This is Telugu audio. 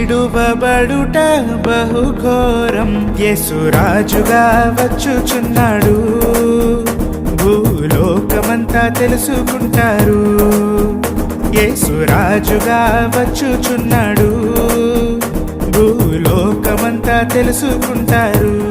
విడువబడుట బహుఘోరం. యేసురాజుగా వచ్చుచున్నాడు. భూలోకమంతా తెలుసుకుంటారు. యేసురాజుగా వచ్చుచున్నాడు. భూలోకమంతా తెలుసుకుంటారు.